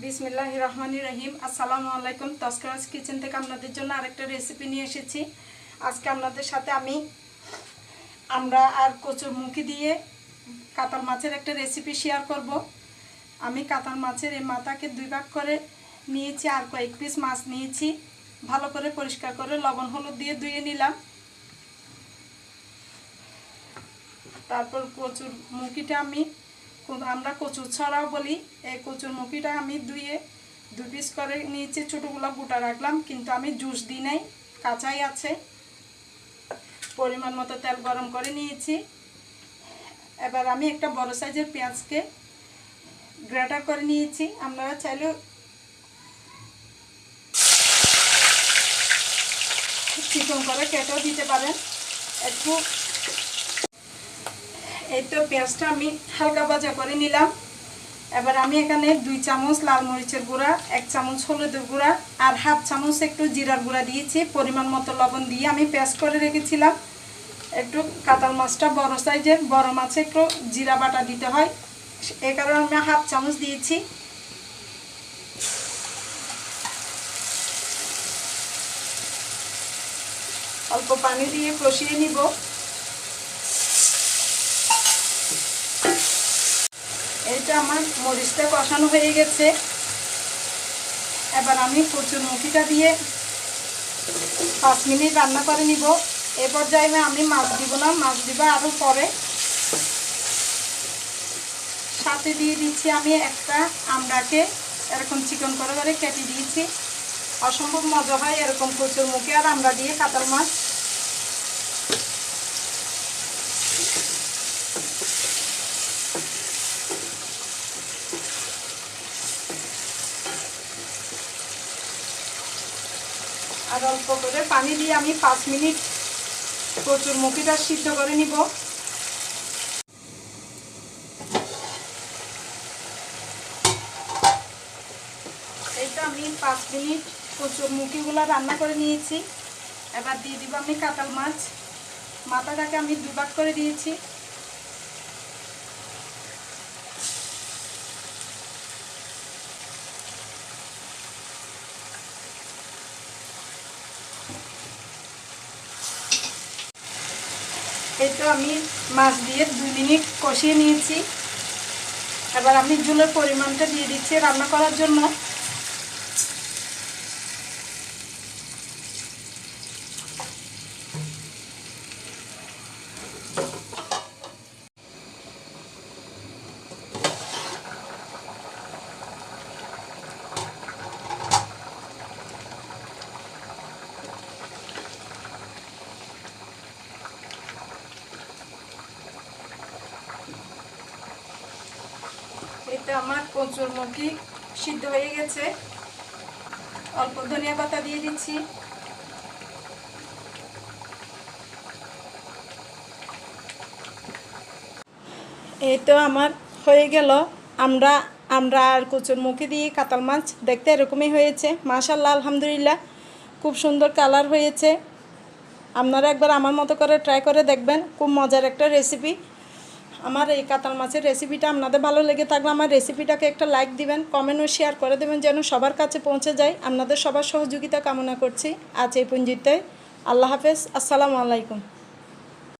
বিসমিল্লাহ রহমানি রহিম। আসসালামু আলাইকুম। তস্করাজ কিচেন থেকে আপনাদের জন্য আরেকটা রেসিপি নিয়ে এসেছি। আজকে আপনাদের সাথে আমি আমরা আর কচুর মুখি দিয়ে কাতাল মাছের একটা রেসিপি শেয়ার করব। আমি কাতাল মাছের এই মাথাকে দুই ভাগ করে নিয়েছি, আর কয়েক পিস মাছ নিয়েছি। ভালো করে পরিষ্কার করে লবণ হলুদ দিয়ে ধুয়ে নিলাম। তারপর কচুর মুখিটা আমি আমরা কচুর ছড়াও বলি, এই কচুর মুখিটা আমি ধুয়ে দু পিস করে নিয়েছি, ছোটোগুলো গোটা রাখলাম, কিন্তু আমি জুস দিই নাই, কাঁচাই আছে। পরিমাণ মতো তেল গরম করে নিয়েছি। এবার আমি একটা বড় সাইজের পেঁয়াজকে গ্রেটার করে নিয়েছি। আপনারা চাইলে চিকন করে কেটেও দিতে পারেন। একটু এই তো পেঁয়াজটা আমি হালকা ভাজা করে নিলাম। এবার আমি এখানে দুই চামচ লাল মরিচের গুঁড়া, এক চামচ হলুদের গুঁড়া আর হাফ চামচ একটু জিরার গুঁড়া দিয়েছি। পরিমাণ মতো লবণ দিয়ে আমি পেস্ট করে রেখেছিলাম। একটু কাতাল মাছটা বড় সাইজের, বড় মাছে একটু জিরা বাটা দিতে হয়। এ কারণে আমি হাফ চামচ দিয়েছি। অল্প পানি দিয়ে কষিয়ে নিব। এইটা আমার মরিচটা কষানো হয়ে গেছে। এবার আমি প্রচুর মুখিটা দিয়ে পাঁচ মিনিট রান্না করে নিব। এ পর্যায়ে আমি মাছ দিব না, মাছ দিব আরও পরে। সাথে দিয়ে দিচ্ছি আমি একটা আমড়াকে, এরকম চিকন করে করে কেটে দিয়েছি। অসম্ভব মজা হয় এরকম প্রচুর মুখে আর আমরা দিয়ে কাতাল মাছ। আর অল্প করে পানি দিয়ে আমি পাঁচ মিনিট প্রচুর মুখিটা সিদ্ধ করে নিব। এইটা আমি পাঁচ মিনিট প্রচুর মুখিগুলো রান্না করে নিয়েছি। এবার দিয়ে দিব আমি কাতাল মাছ। মাথাটাকে আমি দুভাগ করে দিয়েছি। তো আমি মাছ দিয়ে দুই মিনিট কষিয়ে নিয়েছি। এবার আমি জুলের পরিমাণটা দিয়ে দিচ্ছি রান্না করার জন্য। আমার কচুর মুখি সিদ্ধ হয়ে গেছে। অল্প ধনিয়া পাতা দিয়ে দিচ্ছি। এই তো আমার হয়ে গেল। আমরা আমরা আর কচুর মুখি দিয়ে কাতাল মাছ দেখতে এরকমই হয়েছে। মাশাল্লাহ আলহামদুলিল্লাহ। খুব সুন্দর কালার হয়েছে। আপনারা একবার আমার মতো করে ট্রাই করে দেখবেন। খুব মজার একটা রেসিপি আমার এই কাতাল মাছের রেসিপিটা আপনাদের ভালো লেগে থাকলে আমার রেসিপিটাকে একটা লাইক দিবেন কমেন্ট ও শেয়ার করে দেবেন যেন সবার কাছে পৌঁছে যায়। আপনাদের সবার সহযোগিতা কামনা করছি। আজ এই পুঞ্জিতে আল্লাহ হাফেজ। আসসালামু আলাইকুম।